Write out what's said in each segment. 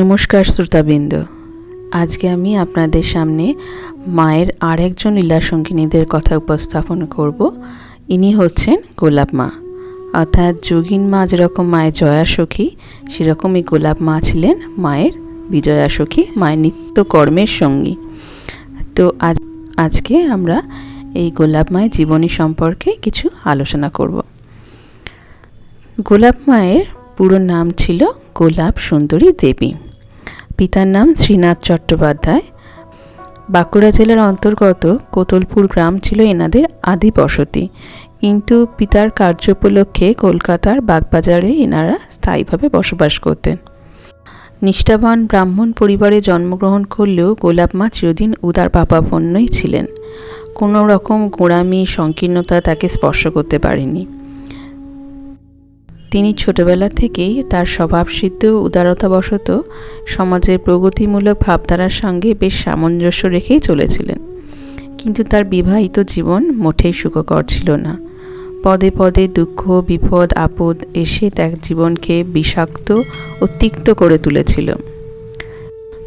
নমস্কার শ্রোতাবৃন্দ। আজকে আমি আপনাদের সামনে মায়ের আর একজন লীলা সঙ্গিনীদের কথা উপস্থাপন করব। ইনি হচ্ছেন গোলাপ মা। অর্থাৎ যোগিন মা যেরকম মায়ের জয়া সখী সেরকমই গোলাপ মা ছিলেন মায়ের বিজয়া সখী মায়ের নিত্যকর্মের সঙ্গী। তো আজ, আজকে আমরা এই গোলাপ মায়ের জীবনী সম্পর্কে কিছু আলোচনা করব। গোলাপ মায়ের পুরো নাম ছিল গোলাপ সুন্দরী দেবী। পিতার নাম শ্রীনাথ চট্টোপাধ্যায়। বাঁকুড়া জেলার অন্তর্গত কোতলপুর গ্রাম ছিল এনাদের আদি বসতি। কিন্তু পিতার কার্য উপলক্ষে কলকাতার বাগবাজারে এনারা স্থায়ীভাবে বসবাস করতেন। নিষ্ঠাবান ব্রাহ্মণ পরিবারে জন্মগ্রহণ করলেও গোলাপ মা চিরদিন উদার পাপাপন্নই ছিলেন। কোনো রকম গোঁড়ামি, সংকীর্ণতা তাকে স্পর্শ করতে পারেনি। তিনি ছোটবেলা থেকেই তার স্বভাবসিদ্ধ উদারতাবশত সমাজের প্রগতিমূলক ভাবধারার সঙ্গে বেশ সামঞ্জস্য রেখেই চলেছিলেন। কিন্তু তার বিবাহিত জীবন মোটেই সুখকর ছিল না। পদে পদে দুঃখ, বিপদ, আপদ এসে তার জীবনকে বিষাক্ত ও তিক্ত করে তুলেছিল।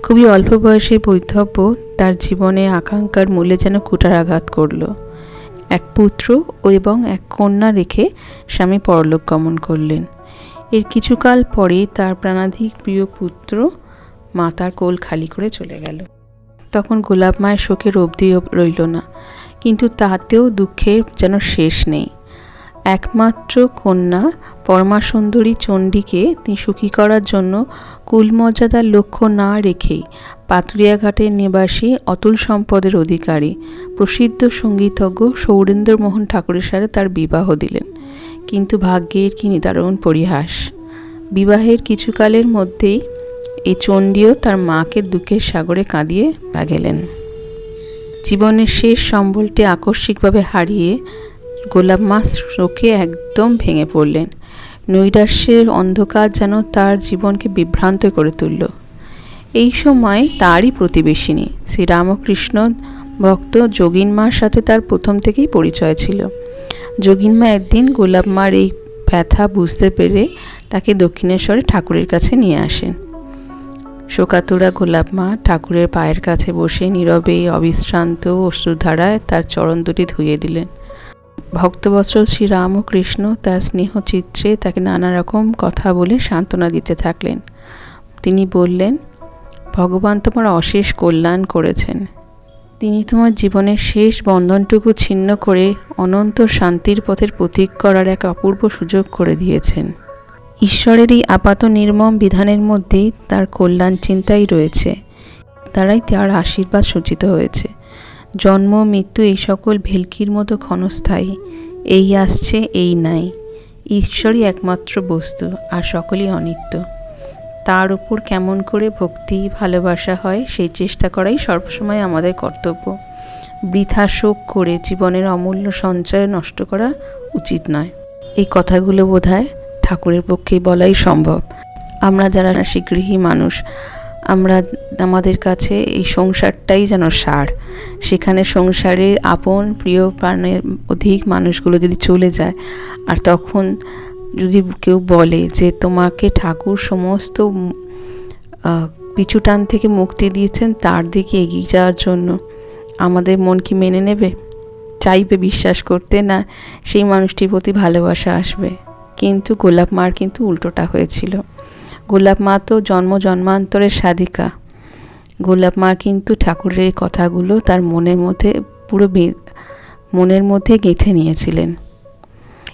খুবই অল্প বয়সে বৈধব্য তার জীবনে আকাঙ্ক্ষার মূলে যেন কুটারাঘাত করল। এক পুত্র এবং এক কন্যা রেখে স্বামী পরলোক গমন করলেন। এর কিছুকাল পরেই তার প্রাণাধিক প্রিয় পুত্র মাতার কোল খালি করে চলে গেল। তখন গোলাপ মায়ের শোকের অবধি রইল না, কিন্তু তাতেও দুঃখের যেন শেষ নেই। একমাত্র কন্যা পরমাসুন্দরী চণ্ডীকে তিনি সুখী করার জন্য কুলমর্যাদার লক্ষ্য না রেখেই পাতুরিয়াঘাটের নিবাসী অতুল সম্পদের অধিকারী, প্রসিদ্ধ সঙ্গীতজ্ঞ সৌরেন্দ্রমোহন ঠাকুরের সাথে তার বিবাহ দিলেন। কিন্তু ভাগ্যের কি নিদারুণ পরিহাস। বিবাহের কিছুকালের মধ্যেই এই চণ্ডীও তার মাকে দুঃখের সাগরে কাঁদিয়ে গেলেন জীবনের শেষ সম্বলটি আকস্মিকভাবে হারিয়ে গোলাপ মা শোকে একদম ভেঙে পড়লেন। নৈরাশ্যের অন্ধকার যেন তার জীবনকে বিভ্রান্ত করে তুলল। এই সময় তারই প্রতিবেশিনী। শ্রীরামকৃষ্ণ ভক্ত যোগিন মার সাথে তার প্রথম থেকেই পরিচয় ছিল। যোগিন মা একদিন গোলাপ মার এই ব্যথা বুঝতে পেরে তাকে দক্ষিণেশ্বরে ঠাকুরের কাছে নিয়ে আসেন। শোকাতুরা গোলাপ মা ঠাকুরের পায়ের কাছে বসে নীরবে, অবিশ্রান্ত অশ্রুধারায় তার চরণ দুটি ধুয়ে দিলেন। ভক্তবৎসল শ্রীরামকৃষ্ণ তার স্নেহ চিত্রে তাকে নানা রকম কথা বলে সান্ত্বনা দিতে থাকলেন। তিনি বললেন ভগবান তোমার অশেষ কল্যাণ করেছেন। তিনি তোমার জীবনের শেষ বন্ধনটুকু ছিন্ন করে অনন্ত শান্তির পথের প্রতীক করার এক অপূর্ব সুযোগ করে দিয়েছেন। ঈশ্বরের এই আপাত নির্মম বিধানের মধ্যেই তার কল্যাণ চিন্তাই রয়েছে। তারাই তার আশীর্বাদ সূচিত হয়েছে। জন্ম, মৃত্যু এই সকল ভেলকির মতো ক্ষণস্থায়ী। এই আসছে, এই নাই। ঈশ্বরই একমাত্র বস্তু, আর সকলই অনিত্য। তার উপর কেমন করে ভক্তি, ভালোবাসা হয়, সেই চেষ্টা করাই সবসময় আমাদের কর্তব্য। বৃথা শোক করে জীবনের অমূল্য সঞ্চয় নষ্ট করা উচিত নয়। এই কথাগুলো বোধ ঠাকুরের পক্ষেই বলাই সম্ভব। আমরা যারা গৃহী মানুষ, আমরা আমাদের কাছে এই সংসারটাই যেন সার। সেখানে সংসারে আপন, প্রিয় প্রাণের অধিক মানুষগুলো যদি চলে যায়, আর তখন যদি কেউ বলে যে তোমাকে ঠাকুর সমস্ত পিছুটান থেকে মুক্তি দিয়েছেন, তার দিকে এগিয়ে যাওয়ার জন্য আমাদের মন কি মেনে নেবে, চাইবে বিশ্বাস করতে, না সেই মানুষটির প্রতি ভালোবাসা আসবে? কিন্তু গোলাপ মার কিন্তু উল্টোটা হয়েছিল। গোলাপ মা তো জন্ম জন্মান্তরের সাধিকা। গোলাপ মা কিন্তু ঠাকুরের কথাগুলো তার মনের মধ্যে পুরো মনের মধ্যে গেঁথে নিয়েছিলেন।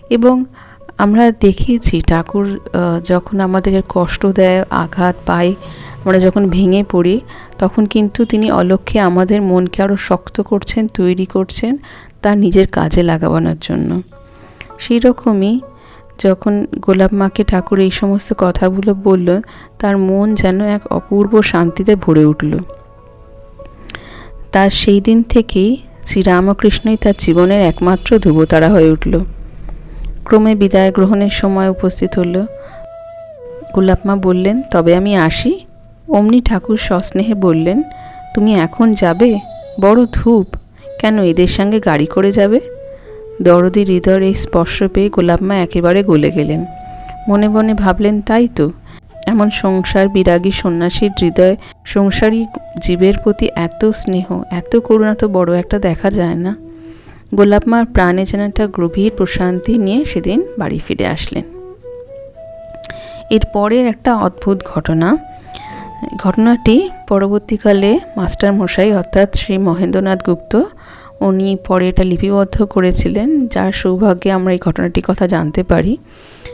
এবং আমরা দেখেছি ঠাকুর যখন আমাদের কষ্ট দেয়, আঘাত পাই আমরা যখন ভেঙে পড়ি, তখন কিন্তু তিনি অলক্ষ্যে আমাদের মনকে আরও শক্ত করছেন, তৈরি করছেন তার নিজের কাজে লাগাবানোর জন্য। সেই রকমই যখন গোলাপ মাকে ঠাকুর এই সমস্ত কথাগুলো বলল, তার মন যেন এক অপূর্ব শান্তিতে ভরে উঠল। তার সেই দিন থেকেই শ্রীরামকৃষ্ণই তার জীবনের একমাত্র ধ্রুবতারা হয়ে উঠল। ক্রমে বিদায় গ্রহণের সময় উপস্থিত হল। গোলাপমা বললেন, তবে আমি আসি? অমনি ঠাকুর সস্নেহে বললেন, তুমি এখন যাবে? বড় ধূপ। কেন এদের সঙ্গে গাড়ি করে যাবে? দরদি হৃদয়ের এই স্পর্শ পেয়ে গোলাপমা একেবারে গলে গেলেন। মনে মনে ভাবলেন, তাই তো। এমন সংসার বিরাগী সন্ন্যাসীর হৃদয় সংসারী জীবের প্রতি এত স্নেহ, এত করুণা তো বড় একটা দেখা যায় না। গোলাপ মার প্রাণে যেন একটা গভীর প্রশান্তি নিয়ে সেদিন বাড়ি ফিরে আসলেন। এর পরের একটা অদ্ভুত ঘটনা। ঘটনাটি পরবর্তীকালে মাস্টার মশাই অর্থাৎ শ্রী মহেন্দ্রনাথ গুপ্ত, উনি পরে এটা লিপিবদ্ধ করেছিলেন, যার সৌভাগ্যে আমরা এই ঘটনাটির কথা জানতে পারি।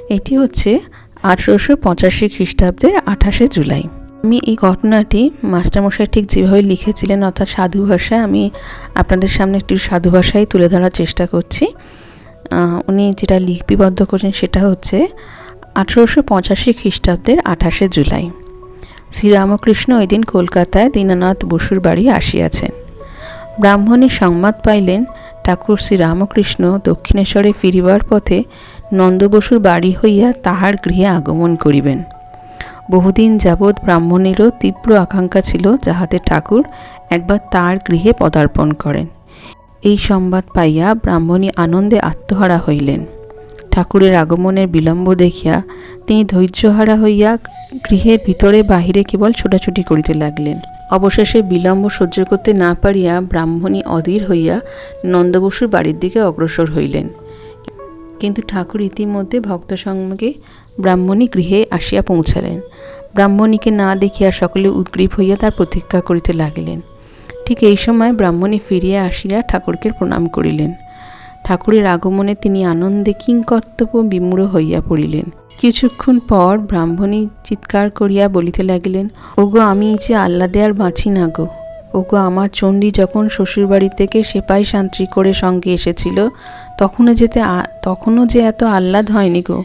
এটি হচ্ছে আঠেরোশো পঁচাশি খ্রিস্টাব্দের আঠাশে জুলাই। আমি এই ঘটনাটি মাস্টারমশাই ঠিক যেভাবে লিখেছিলেন, অর্থাৎ সাধু ভাষায়, আমি আপনাদের সামনে একটি সাধু ভাষায় তুলে ধরার চেষ্টা করছি। উনি যেটা লিপিবদ্ধ করেছেন সেটা হচ্ছে আঠেরোশো পঁচাশি খ্রিস্টাব্দের আঠাশে জুলাই। শ্রীরামকৃষ্ণ ওই দিন কলকাতায় দীনানাথ বসুর বাড়ি আসিয়াছেন। ব্রাহ্মণী সংবাদ পাইলেন, ঠাকুর শ্রীরামকৃষ্ণ দক্ষিণেশ্বরে ফিরিবার পথে নন্দবসুর বাড়ি হইয়া তাহার গৃহে আগমন করিবেন। বহুদিন যাবৎ ব্রাহ্মণেরও তীব্র আকাঙ্ক্ষা ছিল যাহাতে ঠাকুর একবার তার গৃহে পদার্পণ করেন। এই সংবাদ পাইয়া ব্রাহ্মণী আনন্দে আত্মহারা হইলেন। ঠাকুরের আগমনের বিলম্ব দেখিয়া তিনি ধৈর্যহারা হইয়া গৃহের ভিতরে বাহিরে কেবল ছোটাছুটি করিতে লাগলেন। অবশেষে বিলম্ব সহ্য করতে না পারিয়া ব্রাহ্মণী অধীর হইয়া নন্দবসুর বাড়ির দিকে অগ্রসর হইলেন। কিন্তু ঠাকুর ইতিমধ্যে ভক্ত সঙ্গে ব্রাহ্মণী গৃহে আসিয়া পৌঁছালেন। ব্রাহ্মণীকে না দেখিয়া সকলে উদ্গ্রীব হইয়া তার প্রতীক্ষা করিতে লাগিলেন। ঠিক এই সময় ব্রাহ্মণী ফিরিয়া আসিয়া ঠাকুরকে প্রণাম করিলেন। ঠাকুরের আগমনে তিনি আনন্দে কিংকর্তব্য বিমূঢ় হইয়া পড়িলেন। কিছুক্ষণ পর ব্রাহ্মণী চিৎকার করিয়া বলিতে লাগিলেন, ওগো, আমি যে আহ্লাদে আর বাঁচি না গো। ওগো, আমার চণ্ডী যখন শ্বশুরবাড়ি থেকে সেপাই শান্তি করে সঙ্গে এসেছিল, তখনও যেতে তখনও যে এত আহ্লাদ হয়নি গো।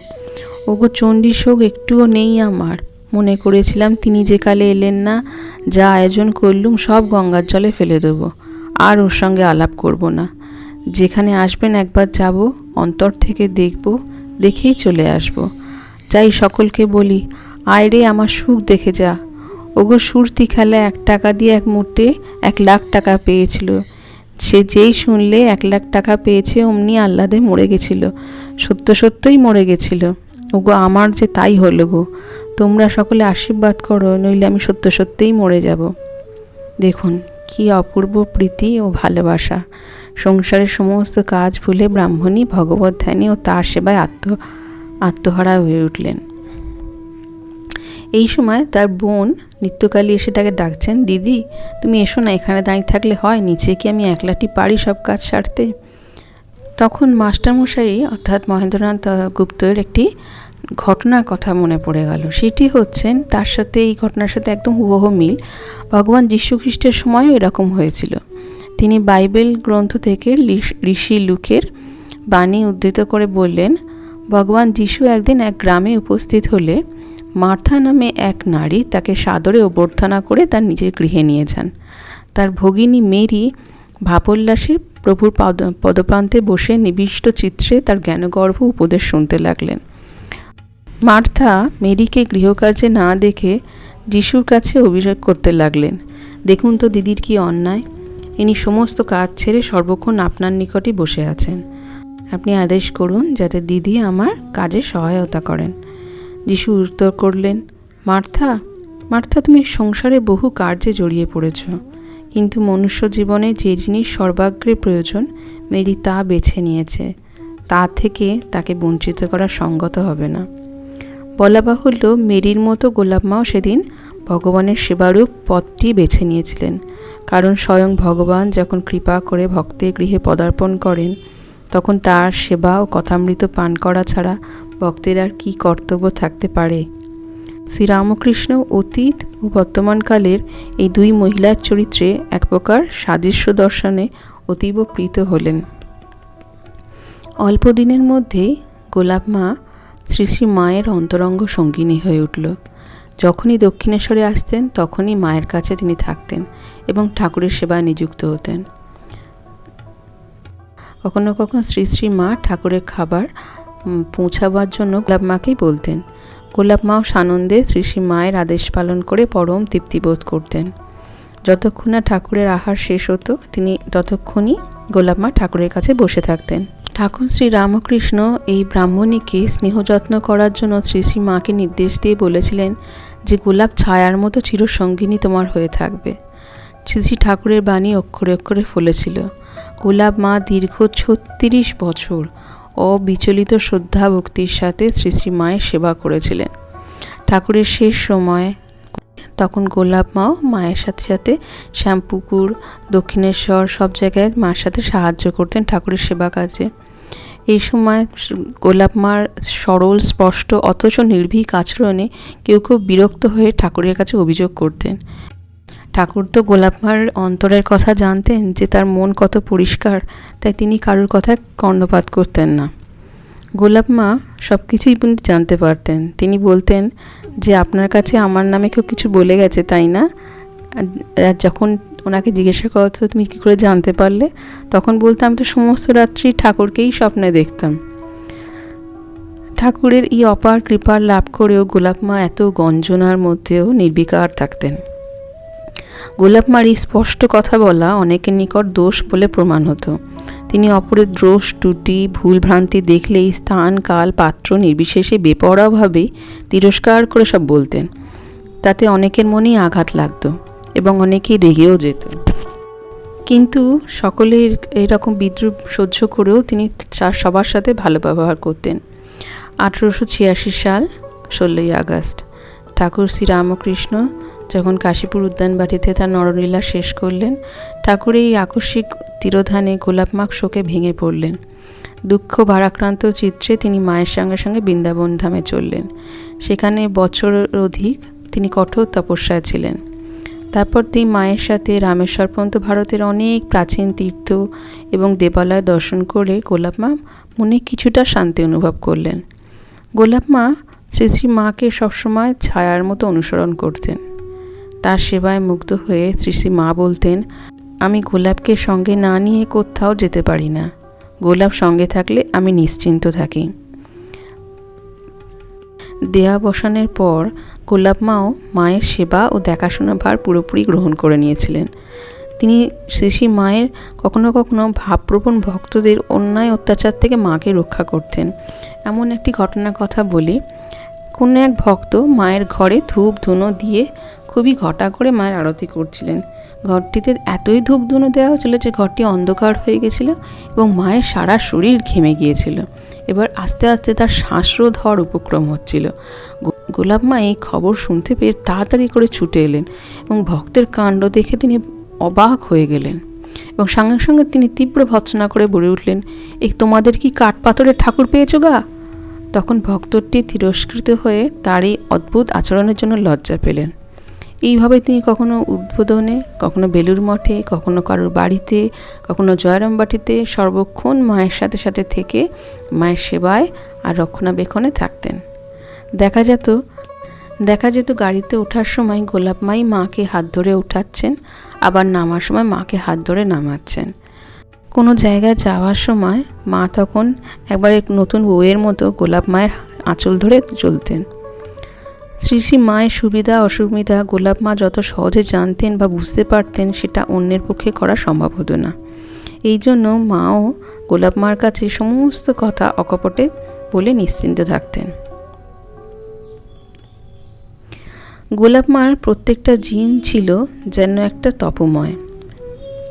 ওগো চণ্ডী শোক একটুও নেই আমার। মনে করেছিলাম তিনি যে কালে এলেন না, যা আয়োজন করলুম, সব গঙ্গার জলে ফেলে দেবো। আর ওর সঙ্গে আলাপ করব না। যেখানে আসবেন একবার যাব, অন্তর থেকে দেখব, দেখেই চলে আসব। যাই সকলকে বলি, আয় রে আমার সুখ দেখে যা। ওগো সুরতি খেলা এক টাকা দিয়ে এক মুটে এক লাখ টাকা পেয়েছিল। সে যেই শুনলে এক লাখ টাকা পেয়েছে, অমনি আহ্লাদে মরে গেছিল। সত্য সত্যই মরে গেছিল। ওগো, আমার যে তাই হলো গো। তোমরা সকলে আশীর্বাদ করো, নইলে আমি সত্য সত্যিই মরে যাব। দেখুন, কি অপূর্ব প্রীতি ও ভালোবাসা। সংসারের সমস্ত কাজ ভুলে ব্রাহ্মণী ভগবত ধ্যানে ও তার সেবায় আত্ম, আত্মহারা হয়ে উঠলেন। এই সময় তার বোন নিত্যকালী এসে তাকে ডাকছেন, দিদি, তুমি এসো না, এখানে দাঁড়িয়ে থাকলে হয়, নিচে কি আমি একলাটি পারি সব কাজ সারতে? তখন মাস্টারমশাই, অর্থাৎ মহেন্দ্রনাথ গুপ্তের একটি ঘটনার কথা মনে পড়ে গেল। সেটি হচ্ছেন, তার সাথে এই ঘটনার সাথে একদম হুবহু মিল। ভগবান যীশু খ্রিস্টের সময়ও এরকম হয়েছিল। তিনি বাইবেল গ্রন্থ থেকে ঋষি লুকের বাণী উদ্ধৃত করে বললেন, ভগবান যিশু একদিন এক গ্রামে উপস্থিত হলে মার্থা নামে এক নারী তাকে সাদরে অভ্যর্থনা করে তার নিজের গৃহে নিয়ে যান। তার ভগিনী মেরি ভাবোল্লাসে প্রভুর পদ, পদপ্রান্তে বসে নিবিষ্ট চিত্রে তার জ্ঞানগর্ভ উপদেশ শুনতে লাগলেন। মার্থা মেরিকে গৃহকার্যে না দেখে যিশুর কাছে অভিযোগ করতে লাগলেন। দেখুন তো দিদির কি অন্যায়। ইনি সমস্ত কাজ ছেড়ে সর্বক্ষণ আপনার নিকটই বসে আছেন। আপনি আদেশ করুন যাতে দিদি আমার কাজে সহায়তা করেন। যিশু উত্তর করলেন, মার্থা মার্থা তুমি সংসারে বহু কার্যে জড়িয়ে পড়েছ। কিন্তু মনুষ্য জীবনে যে জিনিস সর্বাগ্রে প্রয়োজন, মেরি তা বেছে নিয়েছে। তা থেকে তাকে বঞ্চিত করা সঙ্গত হবে না। বলা বাহুল্য, মেরির মতো গোলাপ মাও সেদিন ভগবানের সেবারূপ পথটি বেছে নিয়েছিলেন। কারণ স্বয়ং ভগবান যখন কৃপা করে ভক্তের গৃহে পদার্পণ করেন, তখন তার সেবা ও কথামৃত পান করা ছাড়া ভক্তের আর কী কর্তব্য থাকতে পারে? শ্রীরামকৃষ্ণ অতীত ও বর্তমানকালের এই দুই মহিলার চরিত্রে এক প্রকার সাদৃশ্য দর্শনে অতীব প্রীত হলেন। অল্প দিনের মধ্যেই গোলাপ মা শ্রী শ্রী মায়ের অন্তরঙ্গ সঙ্গিনী হয়ে উঠল। যখনই দক্ষিণেশ্বরে আসতেন, তখনই মায়ের কাছে তিনি থাকতেন এবং ঠাকুরের সেবায় নিযুক্ত হতেন। কখনো কখনো শ্রী শ্রী মা ঠাকুরের খাবার পৌঁছাবার জন্য গোলাপ মাকেই বলতেন গোলাপ মাও সানন্দে শ্রী মায়ের আদেশ পালন করে পরম তৃপ্তিবোধ করতেন। যতক্ষণ না ঠাকুরের আহার শেষ হতো, তিনি ততক্ষণই গোলাপ মা ঠাকুরের কাছে বসে থাকতেন। ঠাকুর শ্রী রামকৃষ্ণ এই ব্রাহ্মণীকে স্নেহযত্ন করার জন্য শ্রী শ্রী মাকে নির্দেশ দিয়ে বলেছিলেন যে, গোলাপ ছায়ার মতো চিরসঙ্গিনী তোমার হয়ে থাকবে। শ্রী শ্রী ঠাকুরের বাণী অক্ষরে অক্ষরে ফলেছিল। গোলাপ মা দীর্ঘ ছত্রিশ বছর অবিচলিত শ্রদ্ধা ভক্তির সাথে শ্রী শ্রী মায়ের সেবা করেছিলেন। ঠাকুরের শেষ সময় তখন গোলাপ মাও মায়ের সাথে সাথে শ্যামপুকুর, দক্ষিণেশ্বর সব জায়গায় মার সাথে সাহায্য করতেন ঠাকুরের সেবা কাজে। এই সময় গোলাপ মার সরল, স্পষ্ট, অথচ নির্ভীক আচরণে কেউ কেউ বিরক্ত হয়ে ঠাকুরের কাছে অভিযোগ করতেন। ঠাকুর তো গোলাপ মার অন্তরের কথা জানতেন যে তার মন কত পরিষ্কার, তাই তিনি কারোর কথায় কর্ণপাত করতেন না। গোলাপ মা সব কিছুই কিন্তু জানতে পারতেন। তিনি বলতেন যে, আপনার কাছে আমার নামে কেউ কিছু বলে গেছে, তাই না? যখন ওনাকে জিজ্ঞাসা করা হতো, তুমি কী করে জানতে পারলে? তখন বলতাম, তো সমস্ত রাত্রি ঠাকুরকেই স্বপ্নে দেখতাম। ঠাকুরের এই অপার কৃপার লাভ করেও গোলাপ মা এত গঞ্জনার মধ্যেও নির্বিকার থাকতেন। গোলাপ মার এই স্পষ্ট কথা বলা অনেকের নিকট দোষ বলে প্রমাণ হতো। তিনি অপরের দোষ ত্রুটি ভুল ভ্রান্তি দেখলেই স্থান, কাল, পাত্র নির্বিশেষে বেপরোয়াভাবে তিরস্কার করে সব বলতেন। তাতে অনেকের মনেই আঘাত লাগতো এবং অনেকেই রেগেও যেত। কিন্তু সকলের এরকম বিদ্রুপ সহ্য করেও তিনি সবার সাথে ভালো ব্যবহার করতেন। আঠেরোশো ছিয়াশি সাল, ষোলোই আগস্ট। ঠাকুর শ্রীরামকৃষ্ণ যখন কাশীপুর উদ্যান উদ্যানবাটিতে তার নরলীলা শেষ করলেন, ঠাকুর এই আকস্মিক তিরোধানে গোলাপমাক শোকে ভেঙে পড়লেন। দুঃখ ভারাক্রান্ত চিত্রে তিনি মায়ের সঙ্গে সঙ্গে বৃন্দাবন ধামে চললেন। সেখানে বছর অধিক তিনি কঠোর তপস্যায় ছিলেন। তারপর তিনি মায়ের সাথে রামেশ্বর পর্যন্ত ভারতের অনেক প্রাচীন তীর্থ এবং দেবালয় দর্শন করে গোলাপ মা মনে কিছুটা শান্তি অনুভব করলেন। গোলাপ মা শ্রী শ্রী মাকে সবসময় ছায়ার মতো অনুসরণ করতেন। তার সেবায় মুগ্ধ হয়ে শ্রী মা বলতেন, আমি গোলাপকে সঙ্গে না নিয়ে কোথাও যেতে পারি না। গোলাপ সঙ্গে থাকলে আমি নিশ্চিন্ত থাকি। দেয়া বসানের পর গোলাপ মাও মায়ের সেবা ও দেখাশোনা ভার পুরোপুরি গ্রহণ করে নিয়েছিলেন। তিনি শ্রী শ্রী মায়ের কখনো কখনো ভাবপ্রবণ ভক্তদের অন্যায় অত্যাচার থেকে মাকে রক্ষা করতেন। এমন একটি ঘটনার কথা বলি। কোনো এক ভক্ত মায়ের ঘরে ধূপ ধুনো দিয়ে খুবই ঘটা করে মায়ের আরতি করছিলেন। ঘরটিতে এতই ধূপ ধুনো দেওয়া হয়েছিল যে ঘরটি অন্ধকার হয়ে গেছিল এবং মায়ের সারা শরীর ঘেমে গিয়েছিল। এবার আস্তে আস্তে তার শ্বাসরোধ হওয়ার উপক্রম হচ্ছিল। গোলাপ মা এই খবর শুনতে পেয়ে তাড়াতাড়ি করে ছুটে এলেন এবং ভক্তের কাণ্ড দেখে তিনি অবাক হয়ে গেলেন এবং সঙ্গে সঙ্গে তিনি তীব্র ভৎসনা করে বলে উঠলেন এই তোমাদের কি কাঠ পাথরের ঠাকুর পেয়েছ গা? তখন ভক্তটি তিরস্কৃত হয়ে তার এই অদ্ভুত আচরণের জন্য লজ্জা পেলেন। এইভাবে তিনি কখনো উদ্বোধনে, কখনো বেলুর মঠে, কখনো কারোর বাড়িতে, কখনো জয়রামবাটিতে সর্বক্ষণ মায়ের সাথে সাথে থেকে মায়ের সেবায় আর রক্ষণাবেক্ষণে থাকতেন। দেখা যেত দেখা যেত গাড়িতে ওঠার সময় গোলাপ মাই মাকে হাত ধরে উঠাচ্ছেন, আবার নামার সময় মাকে হাত ধরে নামাচ্ছেন। কোনো জায়গায় যাওয়ার সময় মা তখন একবার নতুন বউয়ের মতো গোলাপ মায়ের আঁচল ধরে চলতেন। শ্রী শ্রী মায়ের সুবিধা, অসুবিধা, গোলাপ মা যত সহজে জানতেন বা বুঝতে পারতেন, সেটা অন্যের পক্ষে করা সম্ভব হতো না। এই জন্য মাও গোলাপ মার কাছে সমস্ত কথা অকপটে বলে নিশ্চিন্ত থাকতেন। গোলাপ মার প্রত্যেকটা জিন ছিল যেন একটা তপময়,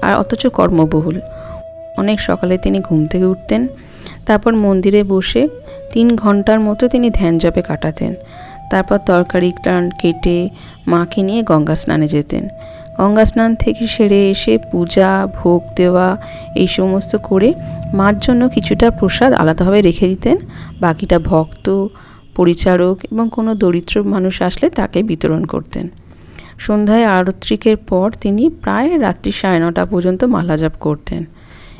আর অথচ কর্মবহুল। অনেক সকালে তিনি ঘুম থেকে উঠতেন, তারপর মন্দিরে বসে তিন ঘণ্টার মতো তিনি ধ্যান জপে কাটাতেন। তারপর তরকারি টান কেটে মাকে নিয়ে গঙ্গা স্নানে যেতেন। গঙ্গা স্নান থেকে সেরে এসে পূজা, ভোগ দেওয়া এই সমস্ত করে মার জন্য কিছুটা প্রসাদ আলাদাভাবে রেখে দিতেন। বাকিটা ভক্ত, পরিচারক এবং কোনো দরিদ্র মানুষ আসলে তাকে বিতরণ করতেন। সন্ধ্যায় আরত্রিকের পর তিনি প্রায় রাত্রি সাড়ে নটা পর্যন্ত মালা জপ করতেন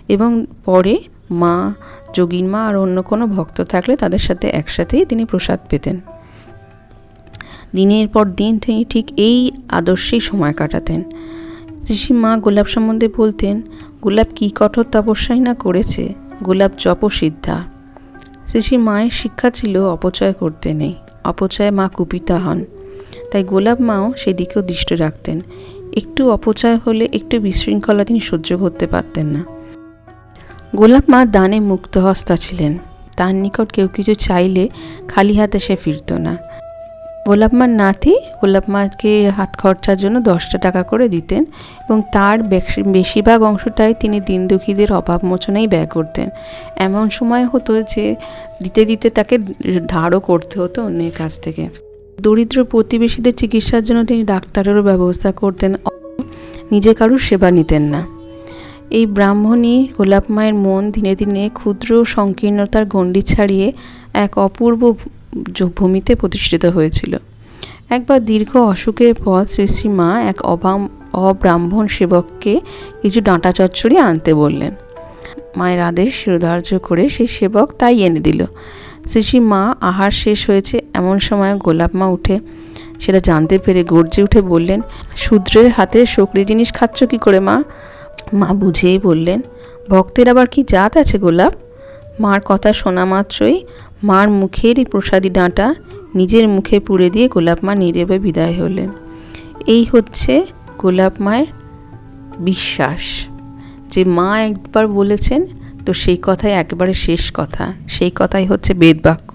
এবং পরে মা, যোগীন মা আর অন্য কোনো ভক্ত থাকলে তাদের সাথে একসাথেই তিনি প্রসাদ পেতেন। দিনের পর দিন তিনি ঠিক এই আদর্শেই সময় কাটাতেন। মা গোলাপ সম্বন্ধে বলতেন, গোলাপ কী কঠোর তপস্যাই না করেছে? গোলাপ জপ সিদ্ধা শ্রী মায়ের শিক্ষা ছিল অপচয় করতে নেই, অপচয়ে মা কুপিতা হন। তাই গোলাপ মাও সেদিকেও দৃষ্টি রাখতেন। একটু অপচয় হলে একটু বিশৃঙ্খলা তিনি সহ্য করতে পারতেন না। গোলাপ মা দানে মুক্ত হস্তা ছিলেন। তার নিকট কেউ কিছু চাইলে খালি হাতে সে ফিরত না। গোলাপ মার নাতি, গোলাপ মাকে হাত খরচার জন্য দশটা টাকা করে দিতেন এবং তার বেশি- বেশিরভাগ অংশটাই তিনি দিন দুঃখীদের অভাব মোচনেই ব্যয় করতেন। এমন সময় হতো যে, দিতে দিতে তাকে ধারও করতে হতো অন্যের কাছ থেকে। দরিদ্র প্রতিবেশীদের চিকিৎসার জন্য তিনি ডাক্তারেরও ব্যবস্থা করতেন, নিজে কারুর সেবা নিতেন না। এই ব্রাহ্মণী গোলাপ মায়ের মন দিনে দিনে ক্ষুদ্র সংকীর্ণতার গণ্ডি ছাড়িয়ে এক অপূর্ব জ- ভূমিতে প্রতিষ্ঠিত হয়েছিল। একবার দীর্ঘ অসুখের পর শ্রী শ্রী মা এক অবাম অব্রাহ্মণ সেবককে কিছু ডাঁটা চচ্চড়ি আনতে বললেন। মায়ের আদেশ শিরোধার্য করে সেই সেবক তাই এনে দিল। শ্রী শ্রী মা, আহার শেষ হয়েছে, এমন সময় গোলাপ মা উঠে সেটা জানতে পেরে গর্জে উঠে বললেন, শূদ্রের হাতে শকরি জিনিস খাচ্ছ কি করে মা? মা বুঝেই বললেন, ভক্তের আবার কি জাত আছে গোলাপ? মার কথা শোনা মাত্রই মার মুখের এই প্রসাদী ডাঁটা নিজের মুখে পুড়ে দিয়ে গোলাপ মা নীরবে বিদায় হলেন। এই হচ্ছে গোলাপ মায়ের বিশ্বাস। যে মা একবার বলেছেন, তো সেই কথাই একেবারে শেষ কথা। সেই কথাই হচ্ছে বেদবাক্য।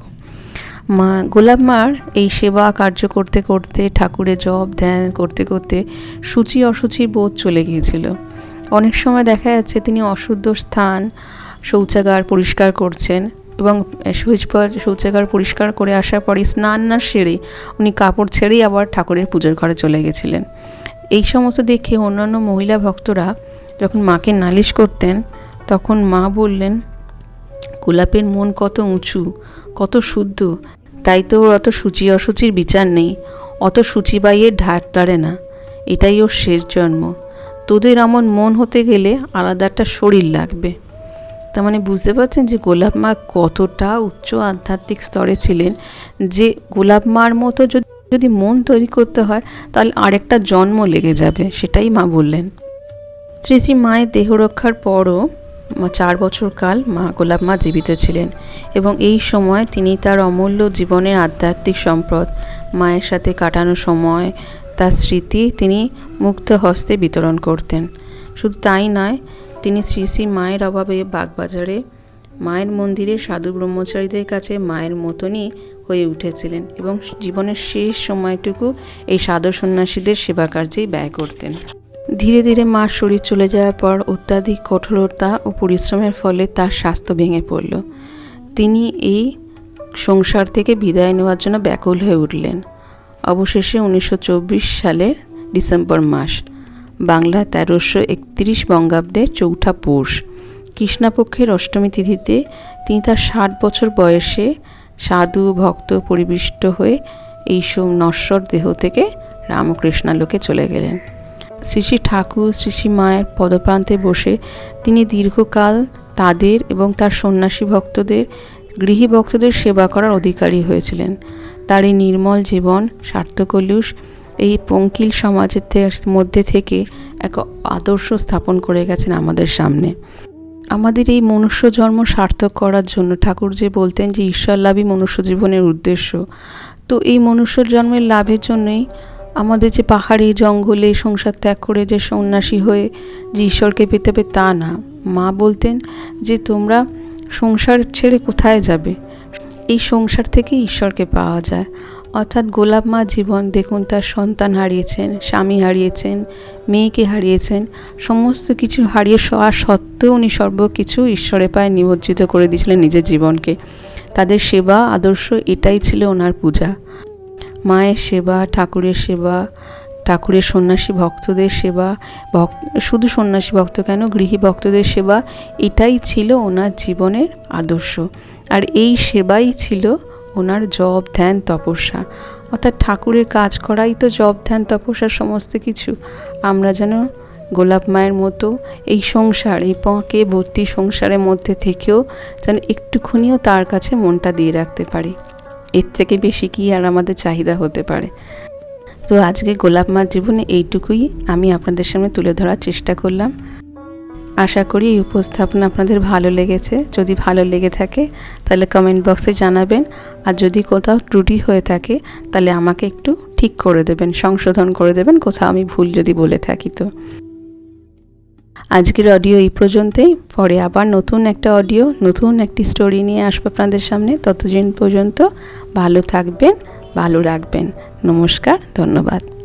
মা, গোলাপ মার এই সেবা কার্য করতে করতে ঠাকুরের জপ ধ্যান করতে করতে সূচি অসুচির বোধ চলে গিয়েছিল। অনেক সময় দেখা যাচ্ছে তিনি অশুদ্ধ স্থান, শৌচাগার পরিষ্কার করছেন। এবং শৌচ শৌচাগার পরিষ্কার করে আসার পরে স্নান না সেরে উনি কাপড় ছেড়েই আবার ঠাকুরের পুজোর ঘরে চলে গেছিলেন। এই সমস্ত দেখে অন্যান্য মহিলা ভক্তরা যখন মাকে নালিশ করতেন, তখন মা বললেন, গোলাপের মন কত উঁচু, কত শুদ্ধ, তাই তো ওর অত সূচি অসুচির বিচার নেই, অত সূচিবাইয়ের ঢাক টারে না, এটাই ওর শেষ জন্ম। তোদের এমন মন হতে গেলে আলাদা একটা শরীর লাগবে। তার মানে বুঝতে পারছেন যে গোলাপ মা কতটা উচ্চ আধ্যাত্মিক স্তরে ছিলেন? যে গোলাপ মার মতো যদি যদি মন তৈরি করতে হয়, তাহলে আরেকটা জন্ম লেগে যাবে, সেটাই মা বললেন। শ্রী শ্রী মায়ের দেহ রক্ষার পরও চার বছর কাল মা গোলাপ মা জীবিত ছিলেন এবং এই সময় তিনি তার অমূল্য জীবনের আধ্যাত্মিক সম্পদ মায়ের সাথে কাটানো সময় তার স্মৃতি তিনি মুক্ত হস্তে বিতরণ করতেন। শুধু তাই নয় তিনি শ্রী শ্রী মায়ের অভাবে বাগবাজারে, মায়ের মন্দিরে সাধু ব্রহ্মচারীদের কাছে মায়ের মতনই হয়ে উঠেছিলেন এবং জীবনের শেষ সময়টুকু এই সাধু সন্ন্যাসীদের সেবা কার্যেই ব্যয় করতেন। ধীরে ধীরে মার শরীর চলে যাওয়ার পর অত্যাধিক কঠোরতা ও পরিশ্রমের ফলে তার স্বাস্থ্য ভেঙে পড়ল। তিনি এই সংসার থেকে বিদায় নেওয়ার জন্য ব্যাকুল হয়ে উঠলেন। অবশেষে উনিশশো চব্বিশ সালের ডিসেম্বর মাস বাংলা তেরোশো একত্রিশ বঙ্গাব্দের চৌঠা পৌষ কৃষ্ণাপক্ষের অষ্টমী তিথিতে তিনি তার ষাট বছর বয়সে সাধু ভক্ত পরিবিষ্ট হয়ে এই সব নশ্বর দেহ থেকে রামকৃষ্ণালোকে চলে গেলেন। শ্রী শ্রী ঠাকুর, শ্রী শ্রী মায়ের পদপ্রান্তে বসে তিনি দীর্ঘকাল তাদের এবং তার সন্ন্যাসী ভক্তদের, গৃহী ভক্তদের সেবা করার অধিকারী হয়েছিলেন। তার এই নির্মল জীবন স্বার্থকলুষ এই পঙ্কিল সমাজের মধ্যে থেকে এক আদর্শ স্থাপন করে গেছেন আমাদের সামনে। আমাদের এই মনুষ্য জন্ম সার্থক করার জন্য ঠাকুর যে বলতেন যে ঈশ্বর লাভই মনুষ্য জীবনের উদ্দেশ্য। তো এই মনুষ্য জন্মের লাভের জন্যই আমাদের যে পাহাড়ি জঙ্গলে সংসার ত্যাগ করে যে সন্ন্যাসী হয়ে যে ঈশ্বরকে পেতে হবে তা না। মা বলতেন যে তোমরা সংসার ছেড়ে কোথায় যাবে? এই সংসার থেকে ঈশ্বরকে পাওয়া যায়। অর্থাৎ গোলাপ মা জীবন দেখুন তার সন্তান হারিয়েছেন, স্বামী হারিয়েছেন, মেয়েকে হারিয়েছেন, সমস্ত কিছু হারিয়ে সওয়া সত্ত্বেও উনি সর্বকিছু ঈশ্বরের পায়ে নিমজ্জিত করে দিয়েছিলেন নিজের জীবনকে। তাদের সেবা, আদর্শ এটাই ছিল ওনার পূজা। মায়ের সেবা, ঠাকুরের সেবা, ঠাকুরের সন্ন্যাসী ভক্তদের সেবা, ভক্ত শুধু সন্ন্যাসী ভক্ত কেন, গৃহী ভক্তদের সেবা, এটাই ছিল ওনার জীবনের আদর্শ। আর এই সেবাই ছিল ওনার জব, ধ্যান, তপস্যা। অর্থাৎ ঠাকুরের কাজ করাই তো জব, ধ্যান, তপস্যা সমস্ত কিছু। আমরা যেন গোলাপ মায়ের মতো এই সংসার, এই পাঁকে ভর্তি সংসারের মধ্যে থেকেও যেন একটুখানিও তার কাছে মনটা দিয়ে রাখতে পারি। এর থেকে বেশি কি আর আমাদের চাহিদা হতে পারে? তো আজকে গোলাপ মার জীবনে এইটুকুই আমি আপনাদের সামনে তুলে ধরার চেষ্টা করলাম। আশা করি এই উপস্থাপনা আপনাদের ভালো লেগেছে। যদি ভালো লেগে থাকে, তাহলে কমেন্ট বক্সে জানাবেন। আর যদি কোথাও ত্রুটি হয়ে থাকে, তাহলে আমাকে একটু ঠিক করে দেবেন, সংশোধন করে দেবেন, কোথাও আমি ভুল যদি বলে থাকি তো। আজকের অডিও এই পর্যন্তই। পরে আবার নতুন একটা অডিও নতুন একটি স্টোরি নিয়ে আসব আপনাদের সামনে। ততদিন পর্যন্ত ভালো থাকবেন, ভালো রাখবেন। নমস্কার, ধন্যবাদ।